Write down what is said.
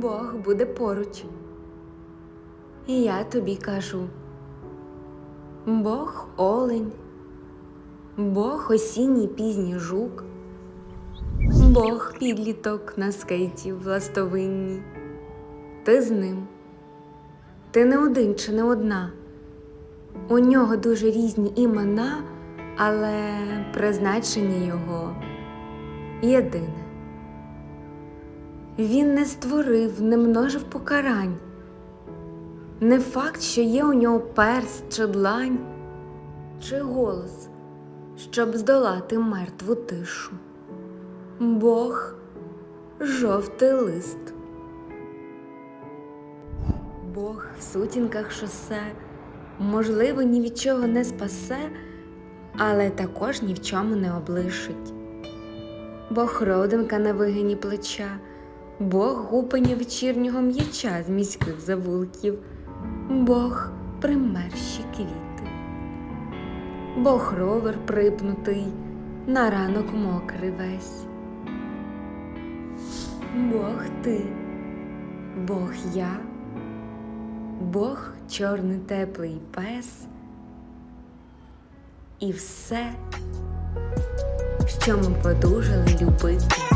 Бог буде поруч. І я тобі кажу: Бог олень, Бог осінній пізній жук, Бог підліток на скейті в ластовинні. Ти з ним. Ти не один чи не одна. У нього дуже різні імена, але призначення його єдине. Він не створив, не множив покарань. Не факт, що є у нього перст чи длань, чи голос, щоб здолати мертву тишу. Бог жовтий лист. Бог в сутінках шосе, можливо, ні від чого не спасе, але також ні в чому не облишить. Бог родинка на вигині плеча, Бог гупання вечірнього м'яча з міських завулків, Бог примерші квіти, Бог ровер припнутий, на ранок мокрий весь. Бог ти, Бог я, Бог чорний теплий пес і все, що ми подужали любити.